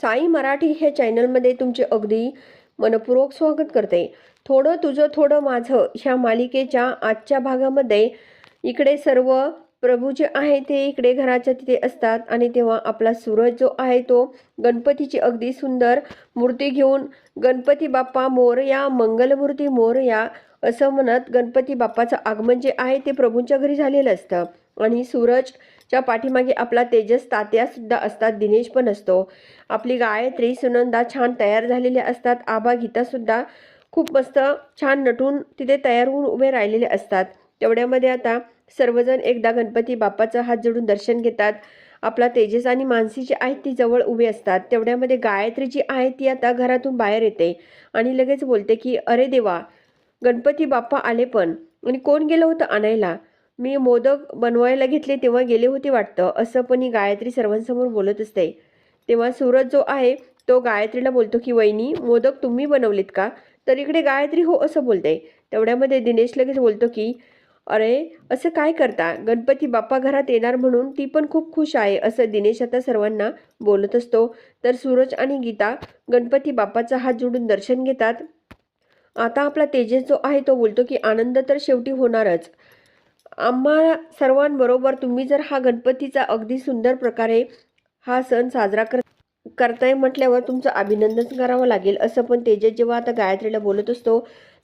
साई मराठी हे चॅनलमध्ये तुमचे अगदी मनपूर्वक स्वागत करते. थोडं तुझं थोडं माझं ह्या मालिकेच्या आजच्या भागामध्ये इकडे सर्व प्रभू जे आहे ते इकडे घराच्या तिथे असतात आणि तेव्हा आपला सूरज जो आहे तो गणपतीची अगदी सुंदर मूर्ती घेऊन गणपती बाप्पा मोरया मंगलमूर्ती मोरया असं म्हणत गणपती बाप्पाचं आगमन जे आहे ते प्रभूंच्या घरी झालेलं असतं. आणि सूरज च्या पाठीमागे आपला तेजस तात्या सुद्धा असतात दिनेश पण असतो. आपली गायत्री सुनंदा छान तयार झालेल्या असतात. आबा गीतासुद्धा खूप मस्त छान नटून तिथे तयार होऊन उभे राहिलेले असतात. तेवढ्यामध्ये आता सर्वजण एकदा गणपती बाप्पाचा हात जोडून दर्शन घेतात. आपला तेजस आणि मानसी जी आहेत ती जवळ उभी असतात. तेवढ्यामध्ये गायत्री जी आहे ती आता घरातून बाहेर येते आणि लगेच बोलते की अरे देवा गणपती बाप्पा आले पण आणि कोण गेलं होतं आणायला? मी मोदक बनवायला घेतले तेव्हा गेले होते वाटतं. असं पण ही गायत्री सर्वांसमोर बोलत असते. तेव्हा सूरज जो आहे तो गायत्रीला बोलतो की वहिनी मोदक तुम्ही बनवलेत का? तर इकडे गायत्री हो असं बोलते. तेवढ्यामध्ये दिनेश लगेच बोलतो की अरे असं काय करता? गणपती बाप्पा घरात येणार म्हणून ती पण खूप खुश आहे असं दिनेश आता सर्वांना बोलत असतो. तर सूरज आणि गीता गणपती बाप्पाचा हात जोडून दर्शन घेतात. आता आपला तेजस जो आहे तो बोलतो की आनंद तर शेवटी होणारच. आम्हा सर्वांबरोबर तुम्ही जर हा गणपतीचा अगदी सुंदर प्रकारे हा सण साजरा कर करताय म्हटल्यावर तुमचं अभिनंदन करावं लागेल. असं पण तेजस जेव्हा आता गायत्रीला बोलत असतो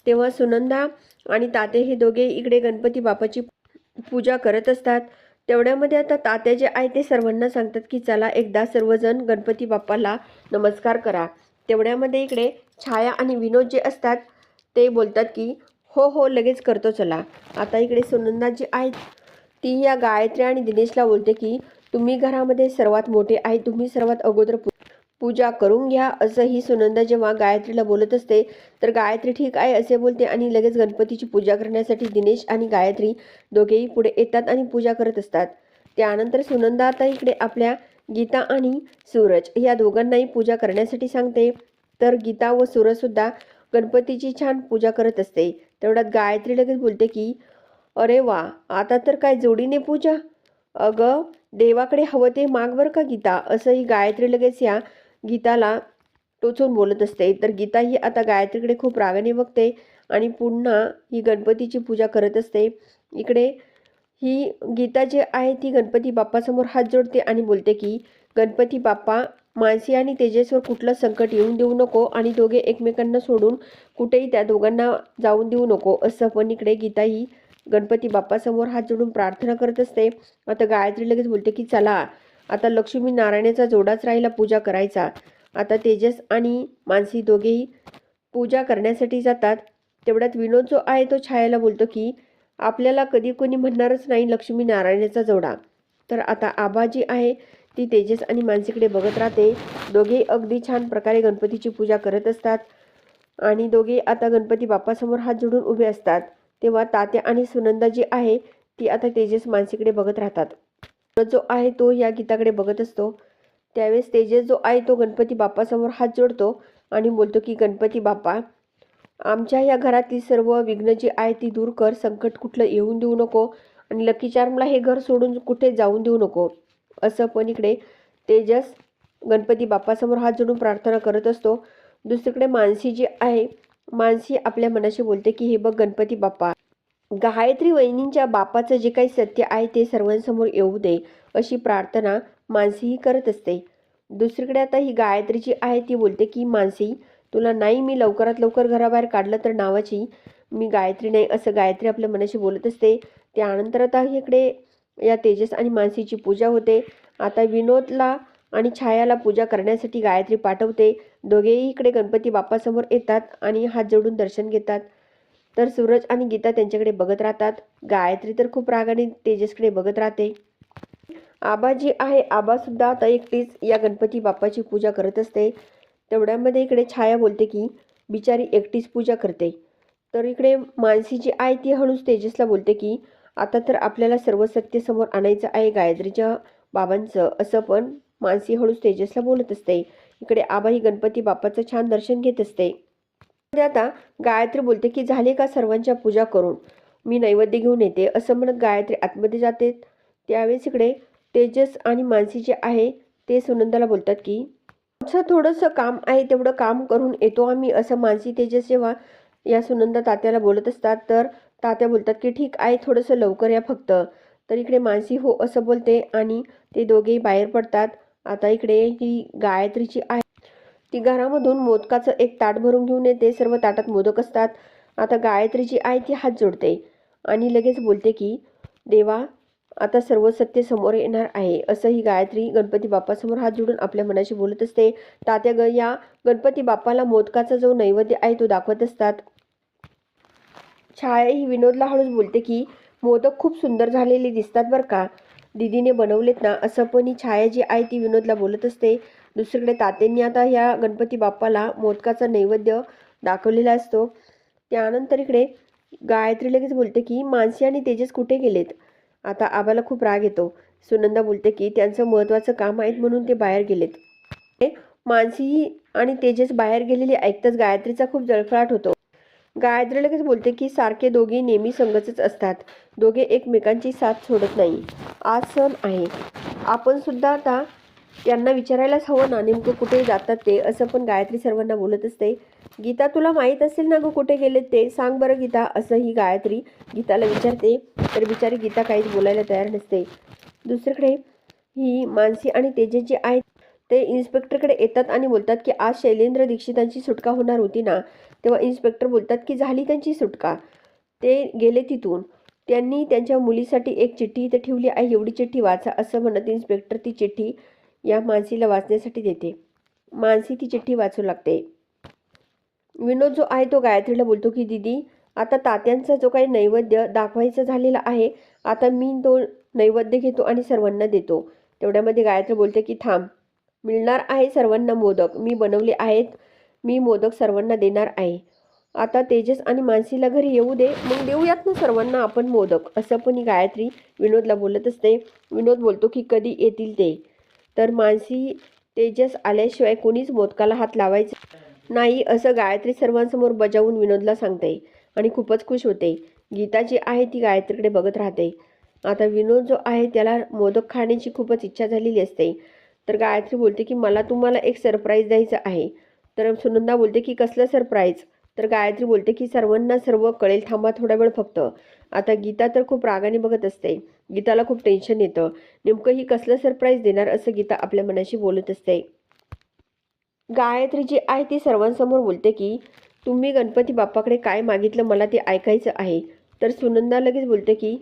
तेव्हा सुनंदा आणि ताते हे दोघे इकडे गणपती बाप्पाची पूजा करत असतात. तेवढ्यामध्ये आता तात्या जे आहे ते सर्वांना सांगतात की चला एकदा सर्वजण गणपती बाप्पाला नमस्कार करा. तेवढ्यामध्ये इकडे छाया आणि विनोद जे असतात ते बोलतात की हो हो लगेच करतो चला. आता इकडे सुनंदा जी आहेत. ती या गायत्री आणि दिनेशला बोलते की तुम्ही घरामध्ये सर्वात मोठे आहे तुम्ही सर्वात अगोदर पू पूजा करून घ्या असं ही सुनंदा जेव्हा गायत्रीला बोलत असते तर गायत्री ठीक आहे असे बोलते आणि लगेच गणपतीची पूजा करण्यासाठी दिनेश आणि गायत्री दोघेही पुढे येतात आणि पूजा करत असतात. त्यानंतर सुनंदा आता इकडे आपल्या गीता आणि सूरज या दोघांनाही पूजा करण्यासाठी सांगते. तर गीता व सूरजसुद्धा गणपतीची छान पूजा करत असते. तेवढ्यात गायत्री लगेच बोलते की अरे वा आता तर काय जोडीने पूजा? अगं देवाकडे हवं ते माग बरं का गीता? असंही गायत्री लगेच या गीताला टोचून बोलत असते. तर गीता ही आता गायत्रीकडे खूप रागाने बघते आणि पुन्हा ही गणपतीची पूजा करत असते. इकडे ही गीता जी आहे ती गणपती बाप्पासमोर हात जोडते आणि बोलते की गणपती बाप्पा मानसी आणि तेजसवर कुठलं संकट येऊन देऊ नको आणि दोघे एकमेकांना सोडून कुठेही त्या दोघांना जाऊन देऊ नको असं पण इकडे गीता ही गणपती बाप्पासमोर हात जोडून प्रार्थना करत असते. आता गायत्री लगेच बोलते की चला आता लक्ष्मी नारायणाचा जोडाच राहिला पूजा करायचा. आता तेजस आणि मानसी दोघेही पूजा करण्यासाठी जातात. तेवढ्यात विनोद जो आहे तो छायाला बोलतो की आपल्याला कधी कोणी म्हणणारच नाही लक्ष्मी नारायणाचा जोडा. तर आता आबाजी आहे ती तेजस आणि मानसीकडे बघत राहते. दोघेही अगदी छान प्रकारे गणपतीची पूजा करत असतात. आणि दोघे आता गणपती बाप्पासमोर हात जोडून उभे असतात. तेव्हा तात्या आणि सुनंदा जी आहे ती आता तेजस मानसीकडे बघत राहतात. जो आहे तो या गीताकडे बघत असतो. त्यावेळेस तेजस जो आहे तो गणपती बाप्पासमोर हात जोडतो आणि बोलतो की गणपती बाप्पा आमच्या या घरातली सर्व विघ्न जी आहे ती दूर कर. संकट कुठलं येऊन देऊ नको. आणि लकी चार्मला हे घर सोडून कुठे जाऊन देऊ नको. असं पण इकडे तेजस गणपती बाप्पासमोर हात जोडून प्रार्थना करत असतो. दुसरीकडे मानसी जी आहे मानसी आपल्या मनाशी बोलते की हे बघ गणपती बाप्पा गायत्री वहिनींच्या बापाचं जे काही सत्य आहे ते सर्वांसमोर येऊ दे अशी प्रार्थना मानसीही करत असते. दुसरीकडे आता ही गायत्री जी आहे ती बोलते की मानसी तुला नाही मी लवकरात लवकर घराबाहेर काढलं तर नावाची मी गायत्री नाही असं गायत्री आपल्या मनाशी बोलत असते. त्यानंतर आता इकडे या तेजस आणि मानसीची पूजा होते. आता विनोदला आणि छायाला पूजा करण्यासाठी गायत्री पाठवते. दोघेही इकडे गणपती बाप्पासमोर येतात आणि हात जोडून दर्शन घेतात. तर सूरज आणि गीता त्यांच्याकडे बघत राहतात. गायत्री तर खूप रागाने तेजसकडे बघत राहते. आबा जी आहे आबासुद्धा आता एकटीच या गणपती बाप्पाची पूजा करत असते. तेवढ्यामध्ये इकडे छाया बोलते की बिचारी एकटीच पूजा करते. तर इकडे मानसी जी आहे ती हळूच तेजसला बोलते की आता तर आपल्याला सर्व सत्य समोर आणायचं आहे. गायत्रीच्या बाबांचं. असं पण मानसी हळूच तेजसला बोलत असते. इकडे आबाही गणपती बाप्पाचं छान दर्शन घेत असते. म्हणजे आता गायत्री बोलते की झाले का सर्वांच्या पूजा करून? मी नैवेद्य घेऊन येते. असं म्हणत गायत्री आतमध्ये जाते. त्यावेळेस इकडे तेजस आणि मानसी जे आहे ते सुनंदाला बोलतात की आमचं थोडंसं काम आहे तेवढं काम करून येतो आम्ही. असं मानसी तेजस जेव्हा या सुनंदा तात्याला बोलत असतात तर तात्या बोलतात की ठीक आहे थोडंसं लवकर या फक्त. तर इकडे मानसी हो असं बोलते आणि ते दोघेही बाहेर पडतात. आता इकडे ही गायत्रीची आहे ती घरामधून मोदकाचं एक ताट भरून घेऊन येते. सर्व ताटात मोदक असतात. आता गायत्रीची आई ती हात जोडते आणि लगेच बोलते की देवा आता सर्व सत्य समोर येणार आहे. असं ही गायत्री गणपती बाप्पासमोर हात जोडून आपल्या मनाशी बोलत असते. तात्या ग या गणपती बाप्पाला मोदकाचा जो नैवेद्य आहे तो दाखवत असतात. छाया ही विनोदला हळूच बोलते की मोदक खूप सुंदर झालेले दिसतात बरं का. दीदीने बनवलेत ना असं पण ही छाया जी आहे ती विनोदला बोलत असते. दुसरीकडे तात्यांनी आता ह्या गणपती बाप्पाला मोदकाचा नैवेद्य दाखवलेला असतो. त्यानंतर इकडे गायत्री लगेच बोलते की मानसी आणि तेजस कुठे गेलेत? आता आबाला खूप राग येतो. सुनंदा बोलते की त्यांचं महत्त्वाचं काम आहेत म्हणून ते बाहेर गेलेत. हे मानसी आणि तेजस बाहेर गेलेले ऐकताच गायत्रीचा खूप जळफळाट होतो. गायत्री लगेच बोलते की सारखे दोघे नेहमी संगतच असतात. दोघे एकमेकांची साथ सोडत नाही. आज सण आहे. आपण सुद्धा आता त्यांना विचारायलाच हवं ना नेमकं कुठे जातात ते? असं पण गायत्री सर्वांना बोलत असते. गीता तुला माहीत असेल ना गं कुठे गेलेत ते? सांग बरं गीता असं ही गायत्री गीताला विचारते. तर बिचारी गीता काहीच बोलायला तयार नसते. दुसरीकडे ही मानसी आणि तेजे जे आहेत ते इन्स्पेक्टरकडे येतात आणि बोलतात की आज शैलेंद्र दीक्षितांची सुटका होणार होती ना. तेव्हा इन्स्पेक्टर बोलतात की झाली त्यांची सुटका. ते गेले तिथून. त्यांनी त्यांच्या मुलीसाठी एक चिठ्ठी इथे ठेवली आहे. एवढी चिठ्ठी वाचा असं म्हणत इन्स्पेक्टर ती चिठ्ठी या मानसीला वाचण्यासाठी देते. मानसी ती चिठ्ठी वाचू लागते. विनोद जो आहे तो गायत्रीला बोलतो की दीदी आता तात्यांचा जो काही नैवेद्य दाखवायचा झालेला आहे आता मी तो नैवेद्य घेतो आणि सर्वांना देतो. तेवढ्यामध्ये गायत्री बोलते की थांब. मिळणार आहे सर्वांना मोदक. मी बनवले आहेत. मी मोदक सर्वांना देणार आहे. आता तेजस आणि मानसीला घरी येऊ दे मग देऊयात ना सर्वांना आपण मोदक. असं पण गायत्री विनोदला बोलत असते. विनोद बोलतो की कधी येतील ते? तर मानसी तेजस आल्याशिवाय कोणीच मोदकाला हात लावायचा नाही असं गायत्री सर्वांसमोर बजावून विनोदला सांगते आणि खूपच खुश होते. गीता जी आहे ती गायत्रीकडे बघत राहते. आता विनोद जो आहे त्याला मोदक खाण्याची खूपच इच्छा झालेली असते. तर गायत्री बोलते की मला तुम्हाला एक सरप्राईज द्यायचं आहे. तर सुनंदा बोलते की कसलं सरप्राईज तर गायत्री बोलते की सर्वांना सर्व कळेल थांबा थोडा वेळ फक्त. आता गीता तर खूप रागाने बघत असते. गीताला खूप टेन्शन येतं. नेमकं ही कसलं सरप्राईज देणार असं गीता आपल्या मनाशी बोलत असते. गायत्री जी आहे ती सर्वांसमोर बोलते की तुम्ही गणपती बाप्पाकडे काय मागितलं मला ते ऐकायचं आहे. तर सुनंदा लगेच बोलते की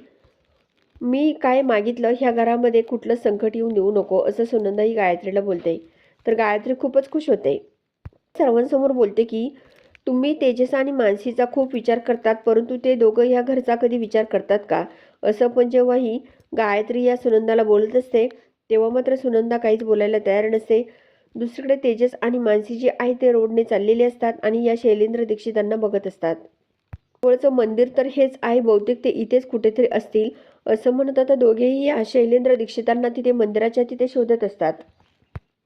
मी काय मागितलं ह्या घरामध्ये कुठलं संकट येऊन देऊ नको असं सुनंदा ही गायत्रीला बोलते. तर गायत्री खूपच खुश होते. सर्वांसमोर बोलते की तुम्ही तेजस आणि मानसीचा खूप विचार करतात परंतु ते दोघं ह्या घरचा कधी विचार करतात का? असं पण जेव्हा ही गायत्री या सुनंदाला बोलत असते तेव्हा मात्र सुनंदा काहीच बोलायला तयार नसते. दुसरीकडे तेजस आणि मानसी जे आहे ते रोडने चाललेले असतात आणि या शैलेंद्र दीक्षितांना बघत असतात. जवळचं मंदिर तर हेच आहे बहुतेक ते इथेच कुठेतरी असतील असं म्हणत आता दोघेही या शैलेंद्र दीक्षितांना तिथे मंदिराच्या तिथे शोधत असतात.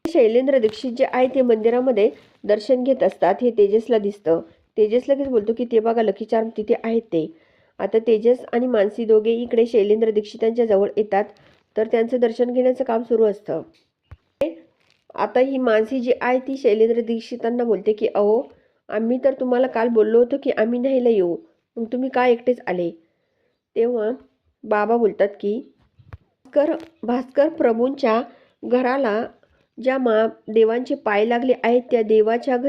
शैलेंद्र दीक्षित जे आहे ते मंदिरामध्ये दर्शन घेत असतात हे तेजसला दिसतं. तेजस लगेच बोलतो की ते बघा लकी चार्म तिथे आहेत ते. आता तेजस आणि मानसी दोघे इकडे शैलेंद्र दीक्षितांच्या जवळ येतात तर त्यांचं दर्शन घेण्याचं काम सुरू असतं. आता ही मानसी जी आहे ती शैलेंद्र दीक्षितांना बोलते की अहो आम्ही तर तुम्हाला काल बोललो होतो की आम्ही न्यायला येऊ. मग तुम्ही का एकटेच आले? तेव्हा बाबा बोलतात की भास्कर भास्कर प्रभूंच्या घराला ज्या मा देवांचे पाय लागले आहेत त्या देवाच्या घरी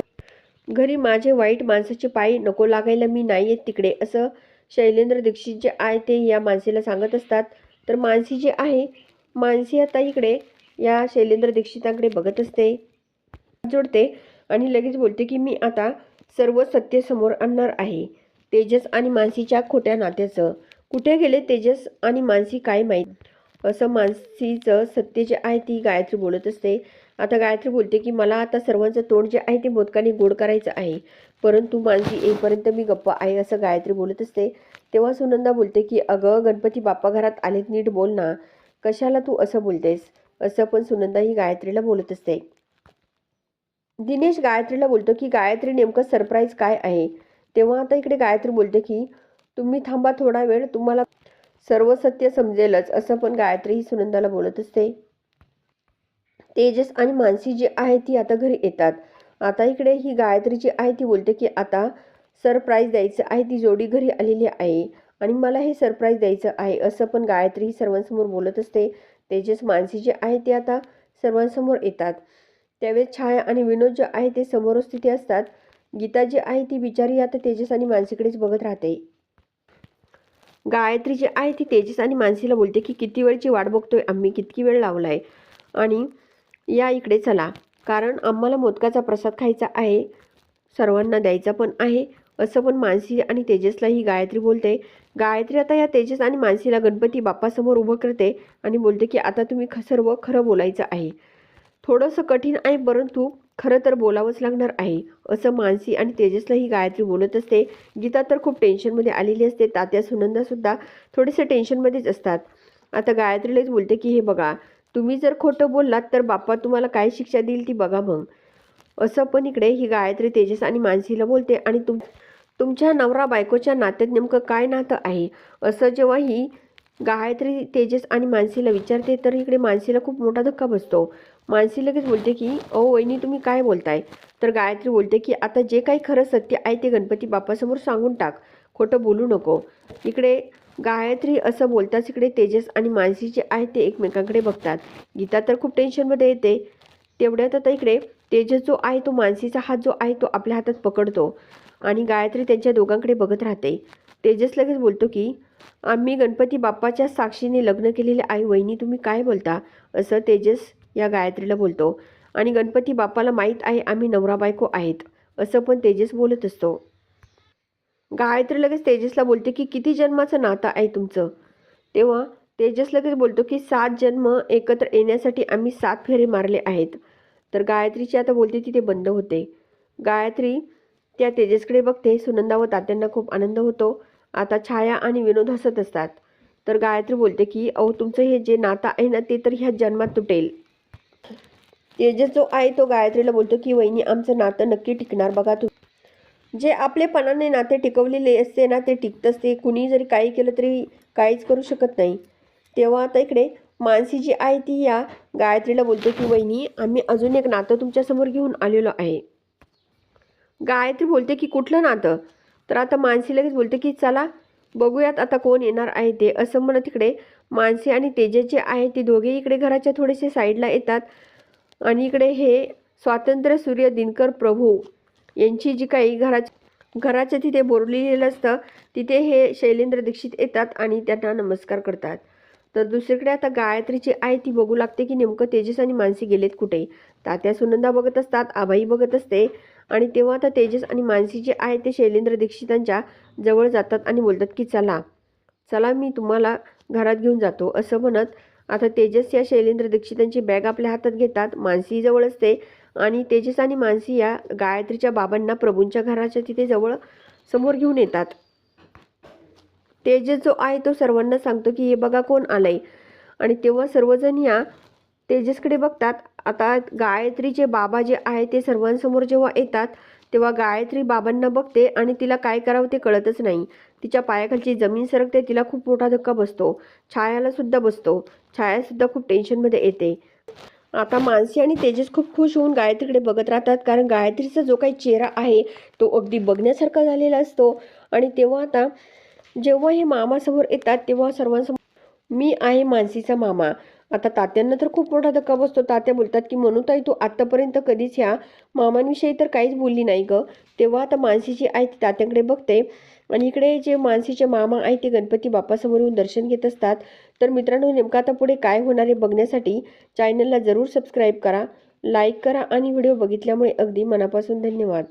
घरी माझे वाईट माणसाचे पाय नको लागायला मी नाही येत तिकडे असं शैलेंद्र दीक्षित जे आहे ते या माणसेला सांगत असतात. तर मानसी जे आहे मानसी आता इकडे या शैलेंद्र दीक्षितांकडे बघत असते. जोडते आणि लगेच बोलते की मी आता सर्व सत्य समोर आणणार आहे तेजस आणि मानसीच्या खोट्या नात्याचं. कुठे गेले तेजस आणि मानसी काय माहीत? असं मानसीचं सत्य जे आहे ती गायत्री बोलत असते. आता गायत्री बोलते की मला आता सर्वांचं तोंड जे आहे ते मोदकाने गोड करायचं आहे. परंतु मानसी येईपर्यंत मी गप्प आहे असं गायत्री बोलत असते. तेव्हा सुनंदा बोलते की अगं गणपती बाप्पा घरात आलेत नीट बोल ना. कशाला तू असं बोलतेस? असं पण सुनंदा ही गायत्रीला बोलत असते. दिनेश गायत्रीला बोलतो की गायत्री नेमकं सरप्राईज काय आहे? तेव्हा आता इकडे गायत्री बोलते की तुम्ही थांबा थोडा वेळ तुम्हाला सर्व सत्य समजेलच असं पण गायत्री ही सुनंदाला बोलत असते. तेजस आणि मानसी जी आहे ती आता घरी येतात. आता इकडे ही गायत्री जी आहे ती बोलते की आता सरप्राईज द्यायचं आहे ती जोडी घरी आलेली आहे आणि मला हे सरप्राईज द्यायचं आहे असं पण गायत्री ही सर्वांसमोर बोलत असते. तेजस मानसी जे आहे ते आता सर्वांसमोर येतात. त्यावेळेस छाया आणि विनोद जे आहे ते समोरच तिथे असतात. गीता जी आहे ती बिचारी आता तेजस आणि मानसीकडेच बघत राहते. गायत्री जी आहे ती तेजस आणि मानसीला बोलते की किती वेळची वाट बघतोय आम्ही कितकी वेळ लावलाय? आणि या इकडे चला. कारण आम्हाला मोदकाचा प्रसाद खायचा आहे. सर्वांना द्यायचा पण आहे. असं पण मानसी आणि तेजसला ही गायत्री बोलते. गायत्री आता या तेजस आणि मानसीला गणपती बाप्पासमोर उभं करते आणि बोलते की आता तुम्ही ख सर्व खरं बोलायचं आहे. थोडंसं कठीण आहे परंतु खरं तर बोलावंच लागणार आहे. असं मानसी आणि तेजसला ही गायत्री बोलत असते. गीता तर खूप टेन्शनमध्ये आलेली असते. तात्या सुनंदासुद्धा थोडेसे टेन्शनमध्येच असतात. आता गायत्रीलाच बोलते की हे बघा तुम्ही जर खोटं बोललात तर बाप्पा तुम्हाला काय शिक्षा देईल ती बघा मग. असं पण इकडे ही गायत्री तेजस आणि मानसीला बोलते आणि तुम तुमच्या नवरा बायकोच्या नात्यात नेमकं काय नातं आहे? असं जेव्हा ही गायत्री तेजस आणि मानसीला विचारते तर इकडे मानसीला खूप मोठा धक्का बसतो. मानसी लगेच बोलते की ओ वहिनी तुम्ही काय बोलताय? तर गायत्री बोलते की आता जे काही खरं सत्य आहे ते गणपती बाप्पासमोर सांगून टाक. खोटं बोलू नको. इकडे गायत्री असं बोलताच इकडे तेजस आणि मानसी जे आहे ते एकमेकांकडे बघतात. गीता तर खूप टेन्शनमध्ये येते. तेवढ्यात आता इकडे तेजस जो आहे तो मानसीचा हात जो आहे तो आपल्या हातात पकडतो आणि गायत्री त्यांच्या दोघांकडे बघत राहते. तेजस लगेच बोलतो की आम्ही गणपती बाप्पाच्या साक्षीने लग्न केलेले आई वहिनी तुम्ही काय बोलता? असं तेजस या गायत्रीला बोलतो. आणि गणपती बाप्पाला माहीत आहे आम्ही नवरा बायको आहेत. असं पण तेजस बोलत असतो. गायत्री लगेच तेजसला बोलते की किती जन्माचं नातं आहे तुमचं? तेव्हा तेजस लगेच बोलतो की सात जन्म एकत्र येण्यासाठी आम्ही सात फेरे मारले आहेत. तर गायत्रीची आता बोलते ती ते बंद होते. गायत्री त्या तेजसकडे बघते. सुनंदा व तात्यांना खूप आनंद होतो. आता छाया आणि विनोद हसत असतात. तर गायत्री बोलते की अहो तुमचं हे जे नातं आहे ना ते तर ह्या जन्मात तुटेल. तेजस जो आहे तो गायत्रीला बोलतो की वहिनी आमचं नातं नक्की टिकणार बघा तू जे आपलेपणाने नाते टिकवलेले असते ना ते टिकतंच ते कुणी जरी काही केलं तरी काहीच करू शकत नाही. तेव्हा आता इकडे मानसी जी आहे ती या गायत्रीला बोलतो की वहिनी आम्ही अजून एक नातं तुमच्यासमोर घेऊन आलेलो आहे. गायत्री बोलते की कुठलं नातं? तर आता मानसी लगेच बोलते की चला बघूयात आता कोण येणार आहे ते. असं म्हणत इकडे मानसी आणि तेजस जे आहे ते दोघे इकडे घराच्या थोडेसे साईडला येतात. आणि इकडे हे स्वातंत्र्य सूर्य दिनकर प्रभू यांची जी काही घराच्या घराच्या तिथे बोरलेलं असतं तिथे हे शैलेंद्र दीक्षित येतात आणि त्यांना नमस्कार करतात. तर दुसरीकडे आता गायत्रीची आई ती बघू लागते की नेमकं तेजस आणि मानसी गेलेत कुठे? तात्या सुनंदा बघत असतात आबाई बघत असते आणि तेव्हा आता तेजस आणि मानसी जे आहे ते शैलेंद्र दीक्षितांच्या जवळ जातात आणि बोलतात की चला चला मी तुम्हाला घरात घेऊन जातो. असं म्हणत आता तेजस या शैलेंद्र दीक्षितांची बॅग आपल्या हातात घेतात. मानसी जवळ असते आणि तेजस आणि मानसी या गायत्रीच्या बाबांना प्रभूंच्या घराच्या तिथे जवळ समोर घेऊन येतात. तेजस जो आहे तो सर्वांना सांगतो की हे बघा कोण आलंय. आणि तेव्हा सर्वजण या तेजसकडे बघतात. आता गायत्रीचे बाबा जे आहे ते सर्वांसमोर जेव्हा येतात तेव्हा गायत्री बाबांना बघते आणि तिला काय करावं ते कळतच नाही. तिच्या पायाखालची जमीन सरकते तिला खूप मोठा धक्का बसतो. छायाला सुद्धा बसतो. छायासुद्धा खूप टेन्शनमध्ये येते. आता मानसी आणि तेजस खूप खुश होऊन गायत्रीकडे बघत राहतात कारण गायत्रीचा जो काही चेहरा आहे तो अगदी बघण्यासारखा झालेला असतो. आणि तेव्हा आता जेव्हा हे मामासमोर येतात तेव्हा सर्वांसमोर मी आहे मानसीचा मामा. आता तात्यांना तर खूप मोठा धक्का बसतो. तात्या बोलतात की म्हणूताई तू आत्तापर्यंत कधीच ह्या मामांविषयी तर काहीच बोलली नाही गं. तेव्हा आता मानसीची आई ती तात्यांकडे बघते. आणि इकडे जे मानसीचे मामा आहे ते गणपती बाप्पासमोर येऊन दर्शन घेत असतात. तर मित्रांनो नेमकं आता पुढे काय होणार आहे बघण्यासाठी चॅनलला जरूर सबस्क्राईब करा लाईक करा आणि व्हिडिओ बघितल्यामुळे अगदी मनापासून धन्यवाद.